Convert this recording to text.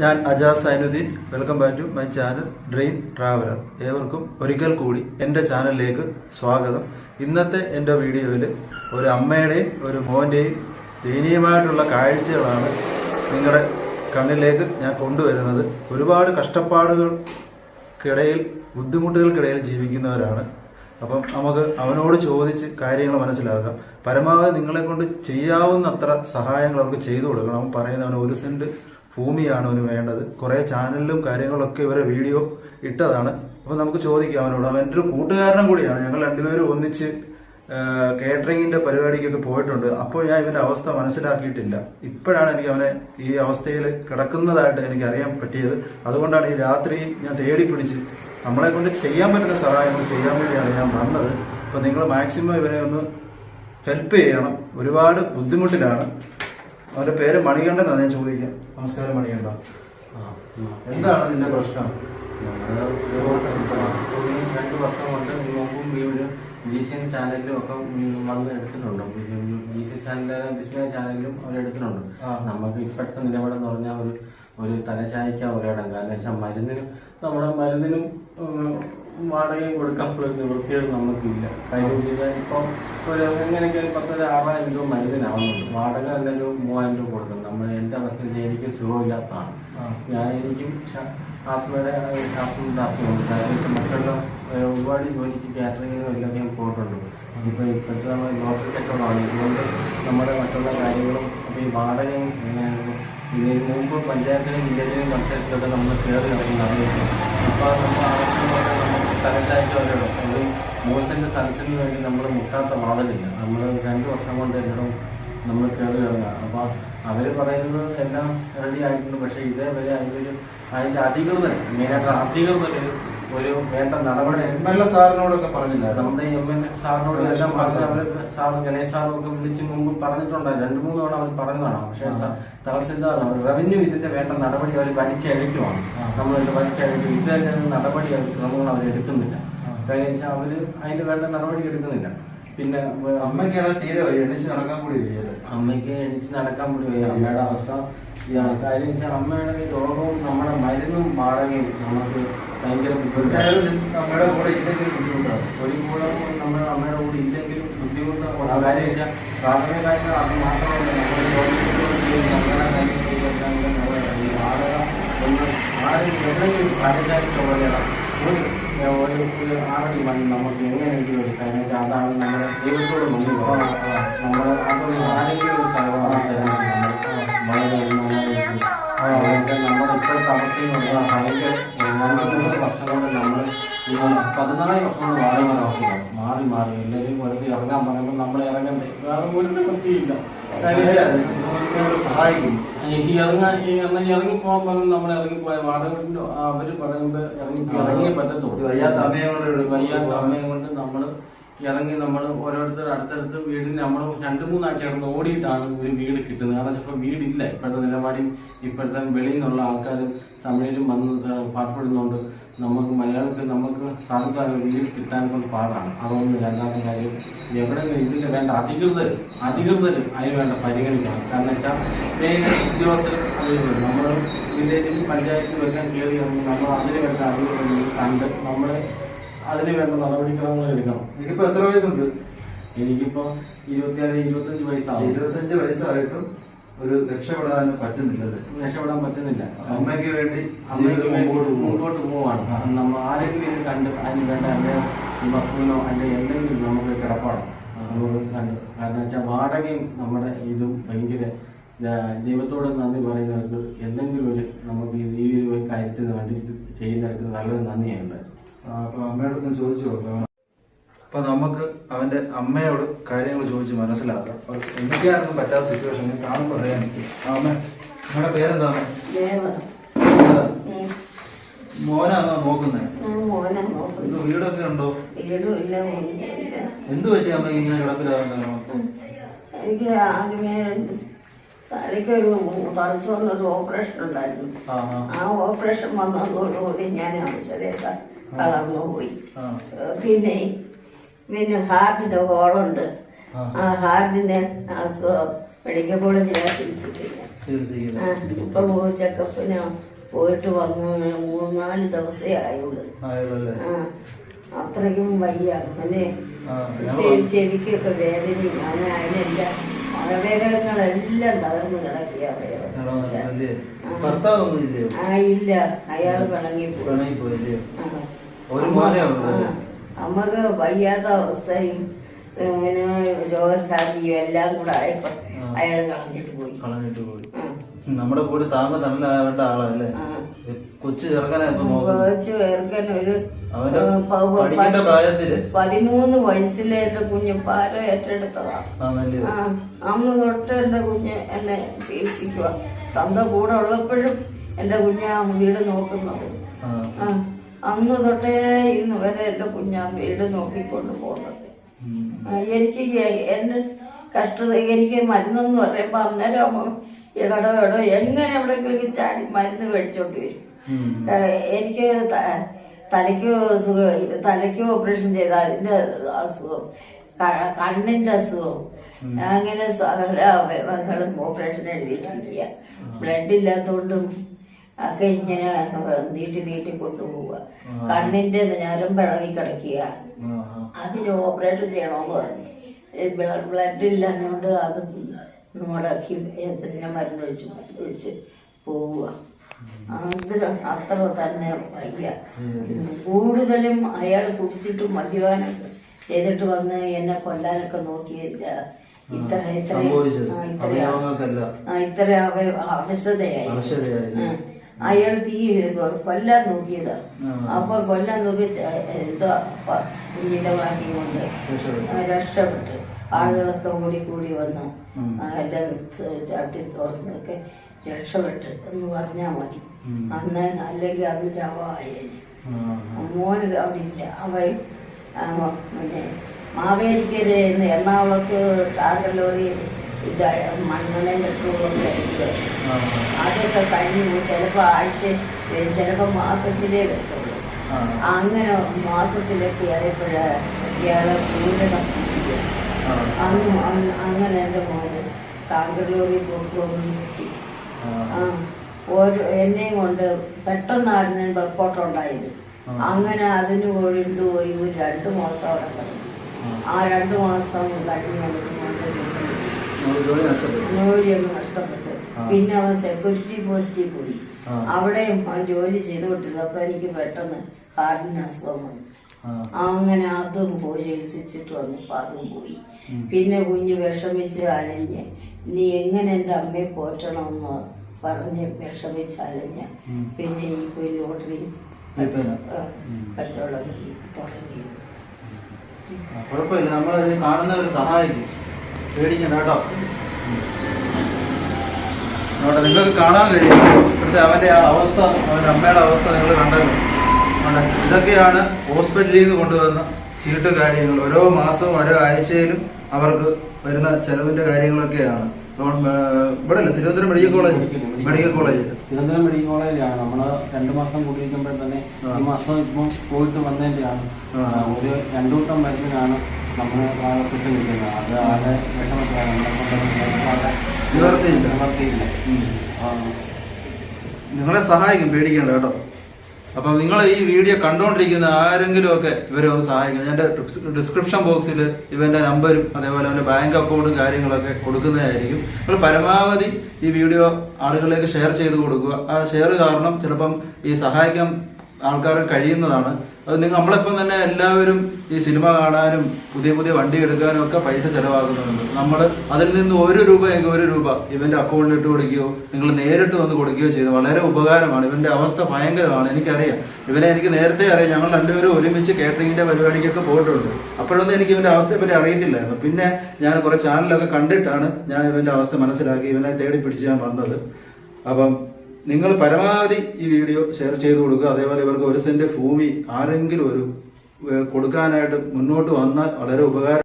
ഞാൻ Ajas Zainuddin. Welcome back to my channel Dream Traveller. ഏവർക്കും ഒരിക്കൽ കൂടി എന്റെ ചാനലിലേക്ക് സ്വാഗതം. ഇന്നത്തെ എന്റെ വീഡിയോയിൽ ഒരു അമ്മയുടെയും ഒരു മോന്റെയും ദയനീയമായിട്ടുള്ള കാഴ്ചകളാണ് നിങ്ങളുടെ കണ്ണിലേക്ക് ഞാൻ കൊണ്ടുവരുന്നത്. ഒരുപാട് കഷ്ടപ്പാടുകൾക്കിടയിൽ ബുദ്ധിമുട്ടുകൾക്കിടയിൽ ജീവിക്കുന്നവരാണ്. അപ്പം നമുക്ക് അവനോട് ചോദിച്ച് കാര്യങ്ങൾ മനസ്സിലാക്കാം. പരമാവധി നിങ്ങളെ കൊണ്ട് ചെയ്യാവുന്നത്ര സഹായങ്ങൾ അവർക്ക് ചെയ്തു കൊടുക്കണം. പറയുന്നവന് ഒരു സെന്റ് ഭൂമിയാണ് അവന് വേണ്ടത്. കുറേ ചാനലിലും കാര്യങ്ങളൊക്കെ ഇവരെ വീഡിയോ ഇട്ടതാണ്. അപ്പോൾ നമുക്ക് ചോദിക്കാം അവനോട്. അവൻ ഒരു കൂട്ടുകാരനും കൂടിയാണ്. ഞങ്ങൾ രണ്ടുപേരും ഒന്നിച്ച് കേറ്ററിങ്ങിന്റെ പരിപാടിക്കൊക്കെ പോയിട്ടുണ്ട്. അപ്പോൾ ഞാൻ ഇവന്റെ അവസ്ഥ മനസ്സിലാക്കിയിട്ടില്ല. ഇപ്പോഴാണ് എനിക്ക് അവനെ ഈ അവസ്ഥയിൽ കിടക്കുന്നതായിട്ട് എനിക്ക് അറിയാൻ പറ്റിയത്. അതുകൊണ്ടാണ് ഈ രാത്രി ഞാൻ തേടി പിടിച്ച് നമ്മളെ കൊണ്ട് ചെയ്യാൻ പറ്റുന്ന സഹായങ്ങൾ ചെയ്യാൻ വേണ്ടിയാണ് ഞാൻ വന്നത്. അപ്പൊ നിങ്ങൾ മാക്സിമം ഇവനെ ഒന്ന് ഹെൽപ്പ് ചെയ്യണം. ഒരുപാട് ബുദ്ധിമുട്ടിലാണ്. അവന്റെ പേര് മണികണ്ഠൻ എന്നാണ് ഞാൻ ചോദിക്കാം. നമസ്കാരം മണികണ്ഠ. എന്താണ് നിന്റെ പ്രശ്നം? രണ്ട് വർഷം കൊണ്ട് മുമ്പും ഈ ഒരു ജി സി എൻ ചാനലിലും ഒക്കെ വന്ന് എടുത്തിട്ടുണ്ട്. ജി സി ചാനലിലും വിസ്മയ ചാനലിലും അവർ എടുത്തിട്ടുണ്ട്. നമുക്ക് ഇപ്പോഴത്തെ നിലപാടെന്ന് പറഞ്ഞാൽ ഒരു ഒരു തലചായ്ക്കാൻ ഒരിടം. കാരണം വെച്ചാൽ മരുന്നിനും നമ്മുടെ മരുന്നിനും വാടകയും കൊടുക്കാനുള്ള പോലും നിവൃത്തികൾ നമുക്കില്ല. കാര്യം ചെയ്താൽ ഇപ്പം ഒരു എങ്ങനെയൊക്കെ പത്തര ആറായിരം രൂപ മരുന്നിനാവുന്നുണ്ട്. വാടക തന്നെ ഒരു മൂവായിരം രൂപ കൊടുക്കണം. നമ്മൾ എന്റെ അവസ്ഥയിൽ എനിക്ക് സുഖമില്ലാത്തതാണ്. ഞാൻ എനിക്കും ആത്മയുടെ ശാസ്ത്രം താല്പര്യമുണ്ട് കാരണം മക്കളുടെ ഒരുപാട് ജോലിക്ക് കാറ്ററിങ്ങിനും എല്ലാം ഞാൻ പോയിട്ടുണ്ട്. ഇപ്പൊ ഇപ്പോഴത്തെ നമ്മൾ ലോട്ടറി കച്ചവടമാണ് ഇതുകൊണ്ട് നമ്മുടെ മറ്റുള്ള കാര്യങ്ങളും അപ്പോൾ ഈ വാടകയും എങ്ങനെയായിരുന്നു ഇതിന് മുമ്പ് പഞ്ചായത്തിലും വില്ലേജിലും പഞ്ചായത്തിലൊക്കെ നമ്മൾ കയറി ഇറങ്ങി നടന്നിട്ടുണ്ട് അപ്പോൾ നമ്മൾ സ്ഥലത്തായിട്ടുള്ള ഒരു മൂന്നിന്റെ സ്ഥലത്തിന് വേണ്ടി നമ്മൾ മുട്ടാത്ത വാടകയില്ല നമ്മൾ രണ്ട് വർഷം കൊണ്ട് എല്ലാം നമ്മൾ കയറി ഇറങ്ങുക. അപ്പോൾ അവർ പറയുന്നത് എല്ലാം റെഡി ആയിട്ടുണ്ട്. പക്ഷേ ഇതേവരെ അതിലൊരു അതിന്റെ അധികൃതർ മെയിനായിട്ട് അധികൃതർ ഒരു വേണ്ട നടപടി. എം എൽ എ സാറിനോടൊക്കെ പറഞ്ഞില്ല? നമ്മുടെ എം എൽ എ സാറിനോട് എല്ലാം പറഞ്ഞ് അവർ സാർ ഗണേശ് സാറും ഒക്കെ വിളിച്ച് മുമ്പ് പറഞ്ഞിട്ടുണ്ടായിരുന്നു രണ്ട് മൂന്ന് തവണ അവർ പറഞ്ഞതാണ്. പക്ഷേ തഹസിൽദാർ തഹസിൽദാർ റവന്യൂ ഇതിന്റെ വേണ്ട നടപടി അവർ വലിച്ചെടുക്കുവാണ് നമ്മൾ ഇത് ഇതിന്റെ നടപടി അവർ ക്രമങ്ങൾ അവർ എടുക്കുന്നില്ല. കാര്യം വെച്ചാൽ അവർ അതിന്റെ വേണ്ട നടപടി എടുക്കുന്നില്ല. പിന്നെ അമ്മയ്ക്കാണ് തീരെ വയ്യ? എണീച്ച് നടക്കാൻ കൂടി വയ്യത് അമ്മയ്ക്ക് എണീച്ച് നടക്കാൻ കൂടി വയ്യ. അമ്മയുടെ അവസ്ഥ കാര്യം വെച്ചാൽ അമ്മയുടെ ഈ രോഗവും നമ്മുടെ മരുന്നും വാടകയും നമുക്ക് ഭയങ്കര നമ്മുടെ കൂടെ ഇല്ലെങ്കിലും ബുദ്ധിമുട്ടാണ്. ഒരു കൂടെ നമ്മുടെ അമ്മയുടെ കൂടെ ഇല്ലെങ്കിലും ബുദ്ധിമുട്ടാണ്. കാര്യം വെച്ചാൽ പ്രാഥമിക കാര്യങ്ങൾ അത് മാത്രമല്ല. നമ്മുടെ നമ്മുടെ കാര്യങ്ങളിലെല്ലാം ഈ വാടക ഒന്ന് ആരും എന്തെങ്കിലും പോലെയാണ് ഒരു ഒരു ഒരു ആറടി മണി നമുക്ക് എങ്ങനെയെങ്കിലും അവസ്ഥയിൽ പറഞ്ഞാൽ ഭയങ്കര രണ്ട് വർഷം കൊണ്ട് നമ്മൾ പതിനാല് വർഷം കൊണ്ട് മാറി മാറി അവസ്ഥയാണ് മാറി മാറി. എല്ലാവരും വെറുതെ ഇറങ്ങാൻ പറയുമ്പോൾ നമ്മൾ ഇറങ്ങണ്ടേ വേറെ ഒരു നിവൃത്തിയില്ല സഹായിക്കും. ഇറങ്ങാൻ ഈ എന്നാൽ ഇറങ്ങി പോകാൻ പറഞ്ഞാൽ നമ്മൾ ഇറങ്ങിപ്പോയ വാടക അവർ പറയുമ്പോൾ ഇറങ്ങി ഇറങ്ങിയേ പറ്റത്തുള്ളൂ. വയ്യാത്ത അമ്മയെ കൊണ്ട് വയ്യാത്ത അമ്മയെ കൊണ്ട് നമ്മൾ ഇറങ്ങി നമ്മൾ ഓരോരുത്തർ അടുത്തടുത്ത് വീടിന് നമ്മൾ രണ്ട് മൂന്നാഴ്ച കിടന്ന് ഓടിയിട്ടാണ് ഒരു വീട് കിട്ടുന്നത്. കാരണം വെച്ചാൽ ഇപ്പം വീടില്ല. ഇപ്പോഴത്തെ നിലപാടിൽ ഇപ്പോഴത്തെ വെളിയിൽ നിന്നുള്ള ആൾക്കാരും തമിഴിലും വന്ന് പാർപ്പെടുന്നുണ്ട് നമുക്ക് മലയാളത്തിൽ നമുക്ക് സാധിക്കാതെ വീട് കിട്ടാൻ കൊണ്ട് പാടാണ്. അതുകൊണ്ട് രണ്ടാമത്തെ കാര്യം എവിടെ ഇതിന് വേണ്ട അധികൃതർ അധികൃതർ അതിന് വേണ്ട പരിഗണിക്കണം. കാരണം വെച്ചാൽ മെയിൻ ഉദ്യോഗസ്ഥർ നമ്മൾ വില്ലേജിൽ പഞ്ചായത്തിൽ വരുന്ന കയറി നമ്മൾ അതിന് വേണ്ട അറിവ് കണ്ട് നമ്മൾ അതിന് വേണ്ട നടപടിക്രമങ്ങൾ എടുക്കണം. ഇതിപ്പോ എത്ര വയസ്സുണ്ട്? എനിക്കിപ്പോ ഇരുപത്തിയേഴ് ഇരുപത്തഞ്ച് വയസ്സാവും. ഇരുപത്തഞ്ച് വയസ്സായിട്ടും ഒരു രക്ഷപ്പെടാൻ പറ്റുന്നില്ലത് രക്ഷപ്പെടാൻ പറ്റുന്നില്ല. അമ്മയ്ക്ക് വേണ്ടി അമ്മയ്ക്ക് മുമ്പോട്ട് മുമ്പോട്ട് പോവാണ്. നമ്മൾ ആരെങ്കിലും ഇത് കണ്ട് അതിന് വേണ്ട അല്ലെ വസ്തുവിനോ അല്ലെ എന്തെങ്കിലും നമുക്ക് കിടപ്പാണ്. കണ്ട് കാരണം വെച്ചാൽ വാടകയും നമ്മുടെ ഇതും ഭയങ്കര ദൈവത്തോട് നന്ദി പറയുന്നവർക്ക് എന്തെങ്കിലും ഒരു നമുക്ക് ഈ ഒരു കാര്യത്തിന് വേണ്ടി ചെയ്യുന്നവർക്ക് നല്ലൊരു നന്ദിയുണ്ട്. അപ്പൊ അമ്മയോട് ഒന്ന് ചോദിച്ചു അപ്പൊ നമുക്ക് അവന്റെ അമ്മയോട് കാര്യങ്ങൾ ചോദിച്ച് മനസ്സിലാക്കാം. എനിക്കാർക്കും പറ്റാത്ത സിറ്റുവേഷൻ കാണുമ്പോൾ പറയാൻ എനിക്ക് അമ്മ നിങ്ങളുടെ പേരെന്താണ്? മോനാണോ നോക്കുന്നത്. വീടൊക്കെ ഉണ്ടോ? എന്ത് പറ്റി അമ്മ ഇങ്ങനെ കിടപ്പിലാകുന്നോ എനിക്ക് ആദ്യമേ തലയ്ക്ക് ഒരു തലച്ചോറിനൊരു ഓപ്പറേഷൻ ഉണ്ടായിരുന്നു. ആ ഓപ്പറേഷൻ വന്നതോടുകൂടി ഞാൻ അവസരമൊക്കെ കളർന്നു പോയി പിന്നെ പിന്നെ ഹാർട്ടിന്റെ ഹോളുണ്ട് ആ. ഹാർട്ടിന്റെ അസുഖം മെഡിക്കൽ കോളേജിലാണ് ചികിത്സിക്കുന്നത് ഇപ്പൊ പോയി ചെക്കപ്പിന് പോയിട്ട് വന്ന് മൂന്നാൽ ദിവസേ ആയുള്ളൂ. അത്രയ്ക്കും വയ്യ. അല്ലേ ചെവിക്കൊക്കെ വേദന അങ്ങനെ അതിനെല്ലാം അവയവങ്ങളെല്ലാം തകർന്ന് കിടക്കിയ അവയവം ആ. ഇല്ല. അയാൾ പിണങ്ങി പോയി അമ്മയ്ക്ക് വയ്യാത്ത അവസ്ഥയും ഇങ്ങനെ രോഗശാന്തിയും എല്ലാം കൂടെ ആയപ്പോ. അയാൾ കളഞ്ഞിട്ട് പോയി. കളഞ്ഞിട്ട് പോയി. നമ്മുടെ കൂടെ താങ്ങ തമ്മിലാവേണ്ട ആളല്ലേ? കൊച്ചു ചെറുക്കനെ ഒരു പഠിക്കേണ്ട പ്രായത്തിൽ? പതിമൂന്ന് വയസ്സിലെ എന്റെ കുഞ്ഞ് പാല ഏറ്റെടുത്തതാ. ആ നല്ല ആ, അന്ന് തൊട്ട് എന്റെ കുഞ്ഞ് എന്നെ ചികിത്സിക്കുക തന്ത കൂടെ ഉള്ളപ്പോഴും എന്റെ കുഞ്ഞ് ആ വീട് നോക്കുന്നത്. ആ, അന്ന് തൊട്ടേ ഇന്ന് വരെ എന്റെ കുഞ്ഞ് ആ വീട് നോക്കിക്കൊണ്ട് പോകുന്നത്. എനിക്ക് എന്റെ കഷ്ടത എനിക്ക് മരുന്നെന്ന് പറയുമ്പോ അന്നേരം അമ്മ എടോ എങ്ങനെ എവിടെയെങ്കിലും ചാടി മരുന്ന് മേടിച്ചോണ്ട് വരും. എനിക്ക് തലയ്ക്ക് സുഖം തലയ്ക്ക് ഓപ്പറേഷൻ ചെയ്ത അതിന്റെ അസുഖം കണ്ണിന്റെ അസുഖം അങ്ങനെ സകല ഓപ്പറേഷൻ എഴുതിയിട്ടിരിക്കുക. ബ്ലഡ് ഇല്ലാത്തതുകൊണ്ടും ഒക്കെ ഇങ്ങനെ നീട്ടി നീട്ടി കൊണ്ടുപോവുക. കണ്ണിന്റെ നേരം വിളവി കിടക്കുക. അതിന് ഓപ്പറേഷൻ ചെയ്യണമെന്ന് പറഞ്ഞു. ബ്ലഡ് ഇല്ലാഞ്ഞോണ്ട് അത് മുടക്കി പിന്നെ മരുന്ന് വെച്ച് ഒഴിച്ച് പോവുക. അത് അത്ര തന്നെ വയ്യ. കൂടുതലും അയാൾ കുടിച്ചിട്ട് മദ്യപാനം ചെയ്തിട്ട് വന്ന് എന്നെ കൊല്ലാനൊക്കെ നോക്കിയില്ല. ഇത്ര ഇത്ര ഇത്ര അവശതയായി. അയാൾ തീ കൊല്ലാൻ നോക്കിയതാ. അപ്പൊ കൊല്ലാൻ നോക്കി എന്താ കുഞ്ഞിന്റെ വാങ്ങി കൊണ്ട് രക്ഷപ്പെട്ടു. ആളുകളൊക്കെ കൂടി കൂടി വന്ന് എല്ലാം ചാട്ടി തുറന്നൊക്കെ രക്ഷപ്പെട്ട് എന്ന് പറഞ്ഞാ മതി. അന്ന് അല്ലെങ്കിൽ അന്ന് ചവായേനെ. മോന് അവിടെ ഇല്ല അവൻ പിന്നെ മാവേലിക്കര എറണാകുളത്ത് ടാങ്കർ ലോറി ഇത് മണ്ണെണ്ണ ടൂറൊക്കെ കഴിക്കുക അതൊക്കെ കഴിഞ്ഞു ചിലപ്പോൾ ആഴ്ച ചിലപ്പോൾ മാസത്തിലേ വരത്തുള്ളൂ. അങ്ങനെ മാസത്തിലൊക്കെ ഏറെപ്പോഴ ഇയാളെ കൂടുതലും. അന്ന് അങ്ങനെ എന്റെ മോന് കൊണ്ടുവന്ന് കിട്ടി. ആ. ഒരു എന്നെയും കൊണ്ട് പെട്ടെന്നായിരുന്നു റിപ്പോർട്ട് ഉണ്ടായത്. അങ്ങനെ അതിന് കൊണ്ടുപോയി ഒരു രണ്ട് മാസം അവിടെ കഴിഞ്ഞു ആ. രണ്ട് മാസം കഴിഞ്ഞ് കൊണ്ട് നമുക്ക് ജോലി നഷ്ടപ്പെട്ടു. പിന്നെ അവൻ സെക്യൂരിറ്റി പോസ്റ്റിൽ പോയി. അവിടെയും ആ ജോലി അപ്പൊ എനിക്ക് പെട്ടെന്ന് ഹാർട്ടിന് അസുഖം വന്നു. അങ്ങനെ അതും പോയി ചികിത്സിച്ചിട്ട് വന്നപ്പോ അതും പോയി. പിന്നെ കുഞ്ഞ് വിഷമിച്ച് അലഞ്ഞ് നീ എങ്ങനെ എന്റെ അമ്മയെ പോറ്റണമെന്ന് പറഞ്ഞ് വിഷമിച്ച് അലഞ്ഞ് പിന്നെ ഈ പോയി ലോട്ടറി. കച്ചവടം തുടങ്ങി. കുഴപ്പമില്ല. നമ്മളത് കാണുന്നവർ സഹായിക്കും. പേടിക്കണ്ട കേട്ടോ. നോട്ടെ നിങ്ങൾക്ക് കാണാൻ കഴിയും. ഇവിടുത്തെ അവന്റെ ആ അവസ്ഥ അവന്റെ അമ്മയുടെ അവസ്ഥ നിങ്ങൾ കണ്ടല്ലോ. ഇതൊക്കെയാണ് ഹോസ്പിറ്റലിൽ നിന്ന് കൊണ്ടുവന്ന ചീട്ട് കാര്യങ്ങൾ. ഓരോ മാസവും ഓരോ ആഴ്ചയിലും അവർക്ക് വരുന്ന ചെലവിന്റെ കാര്യങ്ങളൊക്കെയാണ്. ഇവിടെ അല്ലേ Thiruvananthapuram medical college? Medical college. Thiruvananthapuram medical കോളേജിലാണ്. നമ്മൾ രണ്ടു മാസം കൂടിയിരിക്കുമ്പോൾ തന്നെ. ഈ മാസം ഇപ്പം പോയിട്ട്. ആ, ഒരു രണ്ടു കൂട്ടം മരുന്നിനാണ് നമ്മൾ കിട്ടി നിൽക്കുന്നത്. അത് ആകെ വിഷമത്തിലാണ് നമ്മളെ കൊണ്ട് നിവർത്തിയില്ല. നിവർത്തിയില്ല. ആ. നിങ്ങളെ സഹായിക്കും. പേടിക്കേണ്ട കേട്ടോ. അപ്പൊ നിങ്ങൾ ഈ വീഡിയോ കണ്ടുകൊണ്ടിരിക്കുന്ന ആരെങ്കിലും ഒക്കെ ഇവരെ ഒന്ന് സഹായിക്കണം. ഞാൻ ഡിസ്ക്രിപ്ഷൻ ബോക്സിൽ ഇവന്റെ നമ്പരും അതേപോലെ അവന്റെ ബാങ്ക് അക്കൗണ്ടും കാര്യങ്ങളൊക്കെ കൊടുക്കുന്നതായിരിക്കും. നിങ്ങൾ പരമാവധി ഈ വീഡിയോ ആളുകളിലേക്ക് ഷെയർ ചെയ്ത് കൊടുക്കുക. ആ ഷെയർ കാരണം ചിലപ്പം ഈ സഹായിക്കാൻ ആൾക്കാർക്ക് കഴിയുന്നതാണ്. അത് നിങ്ങൾ നമ്മളിപ്പം തന്നെ എല്ലാവരും ഈ സിനിമ കാണാനും പുതിയ പുതിയ വണ്ടി എടുക്കാനും ഒക്കെ പൈസ ചെലവാക്കുന്നുണ്ട് നമ്മൾ അതിൽ നിന്ന് ഒരു രൂപ എങ്കിൽ ഒരു രൂപ ഇവന്റെ അക്കൗണ്ടിൽ ഇട്ട് കൊടുക്കുകയോ നിങ്ങൾ നേരിട്ട് വന്ന് കൊടുക്കുകയോ ചെയ്തു വളരെ ഉപകാരമാണ്. ഇവന്റെ അവസ്ഥ ഭയങ്കരമാണ് എനിക്കറിയാം. ഇവനെ എനിക്ക് നേരത്തെ അറിയാം. ഞങ്ങൾ രണ്ടുപേരും ഒരുമിച്ച് കേറ്ററിംഗിന്റെ പരിപാടിക്കൊക്കെ പോയിട്ടുണ്ട്. അപ്പോഴൊന്നും എനിക്ക് ഇവന്റെ അവസ്ഥയെ പറ്റി അറിയത്തില്ലായിരുന്നു. പിന്നെ ഞാൻ കുറെ ചാനലൊക്കെ കണ്ടിട്ടാണ് ഞാൻ ഇവന്റെ അവസ്ഥ മനസ്സിലാക്കി ഇവനെ തേടി പിടിച്ച് ഞാൻ വന്നത്. അപ്പം നിങ്ങൾ പരമാവധി ഈ വീഡിയോ ഷെയർ ചെയ്ത് കൊടുക്കുക. അതേപോലെ ഇവർക്ക് ഒരു സെന്റ് ഭൂമി ആരെങ്കിലും ഒരു കൊടുക്കാനായിട്ട് മുന്നോട്ട് വന്നാൽ വളരെ ഉപകാരം